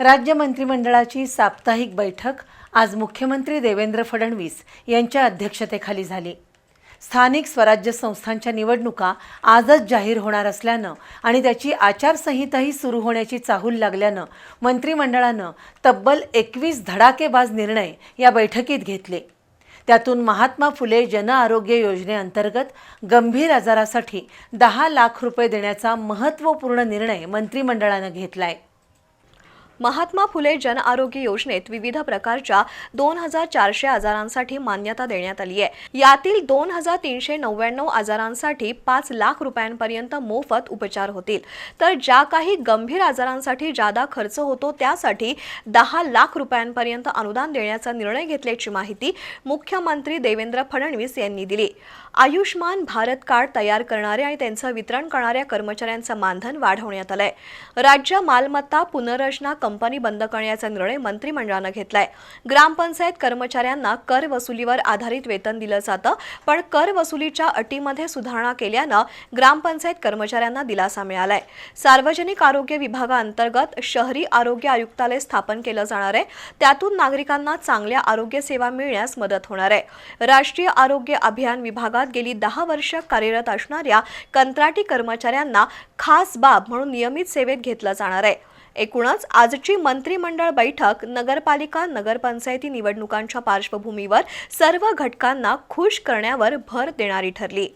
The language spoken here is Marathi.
राज्य मंत्रिमंडळाची साप्ताहिक बैठक आज मुख्यमंत्री देवेंद्र फडणवीस यांच्या अध्यक्षतेखाली झाली. स्थानिक स्वराज्य संस्थांच्या निवडणुका आजच जाहीर होणार असल्यानं आणि त्याची आचारसंहिताही सुरू होण्याची चाहूल लागल्यानं मंत्रिमंडळानं तब्बल एकवीस धडाकेबाज निर्णय या बैठकीत घेतले. त्यातून महात्मा फुले जनआरोग्य योजनेअंतर्गत गंभीर आजारासाठी दहा लाख रुपये देण्याचा महत्त्वपूर्ण निर्णय मंत्रिमंडळानं घेतलाय. महात्मा फुले जन आरोग्य योजनेत विविध प्रकारच्या दोन हजार चारशे आजारांसाठी मान्यता देण्यात आली आहे. यातील दोन हजार तीनशे नव्याण्णव आजारांसाठी पाच लाख रुपयांपर्यंत मोफत उपचार होतील. तर ज्या काही गंभीर आजारांसाठी जादा खर्च होतो त्यासाठी दहा लाख रुपयांपर्यंत अनुदान देण्याचा निर्णय घेतल्याची माहिती मुख्यमंत्री देवेंद्र फडणवीस यांनी दिली. आयुष्मान भारत कार्ड तयार करणारे आणि त्यांचं वितरण करणाऱ्या कर्मचाऱ्यांचं मानधन वाढवण्यात आलंय. राज्य मालमत्ता पुनर्रचना कंपनी बंद करण्याचा निर्णय मंत्रिमंडळानं घेतलाय. ग्रामपंचायत कर्मचाऱ्यांना कर वसुलीवर आधारित वेतन दिलं जातं पण कर वसुलीच्या अटीमध्ये सुधारणा केल्यानं ग्रामपंचायत कर्मचाऱ्यांना दिलासा मिळालाय. सार्वजनिक आरोग्य विभागाअंतर्गत शहरी आरोग्य आयुक्तालय स्थापन केलं जाणार आहे. त्यातून नागरिकांना चांगल्या आरोग्य सेवा मिळण्यास मदत होणार आहे. राष्ट्रीय आरोग्य अभियान विभागात गेली दहा वर्ष कार्यरत असणाऱ्या कंत्राटी कर्मचाऱ्यांना खास बाब म्हणून नियमित सेवेत घेतलं जाणार आहे. एकूणच आजची मंत्रिमंडळ बैठक नगरपालिका नगरपंचायती निवडणुकांच्या पार्श्वभूमीवर सर्व घटकांना खुश करण्यावर भर देणारी ठरली.